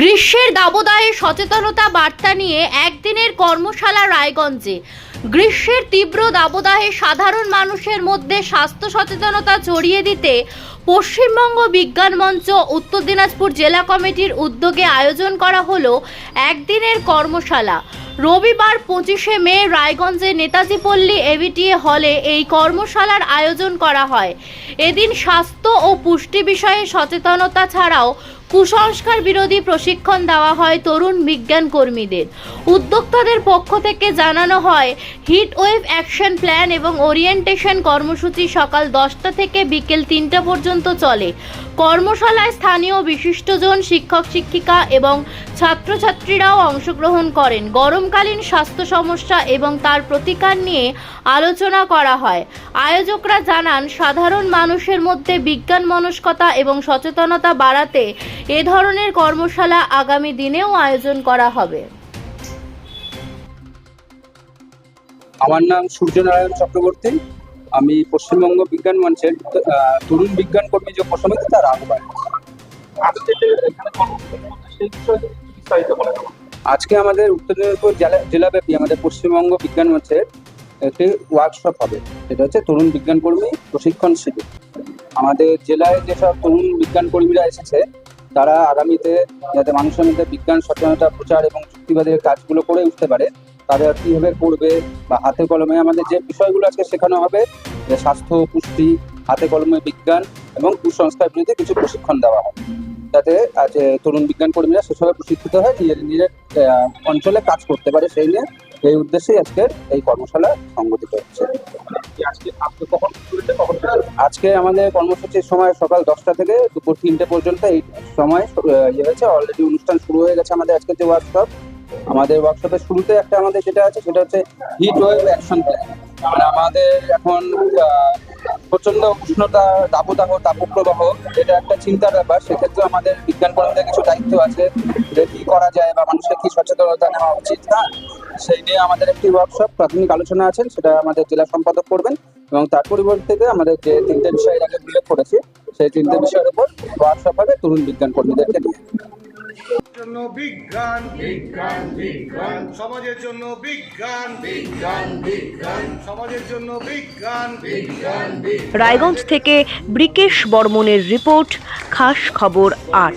গ্রীষ্মের দাবদাহে সচেতনতা বার্তা নিয়ে একদিনের কর্মশালা রায়গঞ্জে। গ্রীষ্মের তীব্র দাবদাহে সাধারণ মানুষের মধ্যে স্বাস্থ্য সচেতনতা ছড়িয়ে দিতে পশ্চিমবঙ্গ বিজ্ঞান মঞ্চ, উত্তর দিনাজপুর জেলা কমিটির উদ্যোগে আয়োজন করা হলো একদিনের কর্মশালা। রবিবার পঁচিশে মে, রায়গঞ্জে নেতাজি পল্লী এভিটিএ হলে এই কর্মশালার আয়োজন করা হয়। এদিন স্বাস্থ্য ও পুষ্টি বিষয়ে সচেতনতা ছাড়াও কুসংস্কার বিরোধী প্রশিক্ষণ দেওয়া হয় তরুণ বিজ্ঞান কর্মীদের। উদ্যোক্তাদের পক্ষ থেকে জানানো হয়, হিট ওয়েভ অ্যাকশন প্ল্যান এবং ওরিয়েন্টেশন কর্মসূচি সকাল দশটা থেকে বিকেল তিনটা পর্যন্ত চলে। কর্মশালায় স্থানীয় বিশিষ্টজন শিক্ষক শিক্ষিকা এবং ছাত্রছাত্রীরাও অংশগ্রহণ করেন। গরমকালীন স্বাস্থ্য সমস্যা এবং তার প্রতিকার নিয়ে আলোচনা করা হয়। আয়োজকরা জানান সাধারণ মানুষের মধ্যে বিজ্ঞান মনস্কতা এবং সচেতনতা বাড়াতে এ ধরনের কর্মশালা আগামী দিনেও আয়োজন করা হবে। আমার নাম সূর্যনারায়ণ চক্রবর্তী। আমি পশ্চিমবঙ্গ বিজ্ঞান মঞ্চের তরুণ বিজ্ঞান কর্মী যে উপসমিতি তার আহ্বায়ক। আজকে আমাদের উত্তর দিনাজপুর জেলা জেলাব্যাপী আমাদের পশ্চিমবঙ্গ বিজ্ঞান মঞ্চের একটি ওয়ার্কশপ হবে। সেটা হচ্ছে তরুণ বিজ্ঞান কর্মী প্রশিক্ষণ শিবির। আমাদের জেলায় যেসব তরুণ বিজ্ঞান কর্মীরা এসেছে, তারা আগামীতে যাতে মানুষের মধ্যে বিজ্ঞান, সচেতনতা, প্রচার এবং যুক্তিবাদের কাজগুলো করে উঠতে পারে, তারা কীভাবে করবে বা হাতে কলমে আমাদের যে বিষয়গুলো আজকে শেখানো হবে, যে স্বাস্থ্য, পুষ্টি, হাতে কলমে বিজ্ঞান এবং কুসংস্কার বিরুদ্ধে কিছু প্রশিক্ষণ দেওয়া হবে। যাতে আজ তরুণ বিজ্ঞান কর্মীরা সেসবে প্রশিক্ষিত হয় নিজের নিজের অঞ্চলে কাজ করতে পারে। সেই নিয়ে এই উদ্দেশ্যেই আজকের এই কর্মশালা সংগঠিত হচ্ছে। আজকে আমাদের কর্মসূচির সময় সকাল দশটা থেকে দুপুর তিনটে পর্যন্ত এই সময় ইয়ে হয়েছে। অলরেডি অনুষ্ঠান শুরু হয়ে গেছে আমাদের আজকে যে ওয়ার্কশপ আমাদের ওয়ার্কশপের শুরুতে একটা আমাদের যেটা আছে, সেটা হচ্ছে হিট ওয়েভ অ্যাকশন প্ল্যান মানে আমাদের এখন প্রচণ্ড উষ্ণতা, দাবদাহ, তাপপ্রবাহ, এটা একটা চিন্তার ব্যাপার। সেক্ষেত্রে আমাদের বিজ্ঞান কর্মীদের কিছু দায়িত্ব আছে যে কি করা যায় বা মানুষের কি সচেতনতা নেওয়া উচিত। হ্যাঁ সেই নিয়ে আমাদের একটি ওয়ার্কশপ প্রাথমিক আলোচনা আছেন, সেটা আমাদের জেলা সম্পাদক করবেন এবং তার পরিবর্তে আমাদের যে তিনটে বিষয়ের আগে উল্লেখ করেছি, সেই তিনটে বিষয়ের উপর ওয়ার্কশপ হবে তরুণ বিজ্ঞান কর্মীদেরকে নিয়ে। বিজ্ঞান। বিজ্ঞান বিজ্ঞান। সমাজের জন্য বিজ্ঞান। বিজ্ঞান বিজ্ঞান। সমাজের জন্য বিজ্ঞান। বিজ্ঞান রায়গঞ্জ থেকে ব্রিকেশ বর্মনের রিপোর্ট খাস খবর আট।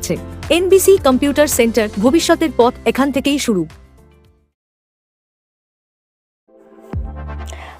এনবিসি কম্পিউটার সেন্টার ভবিষ্যতের পথ এখান থেকেই শুরু।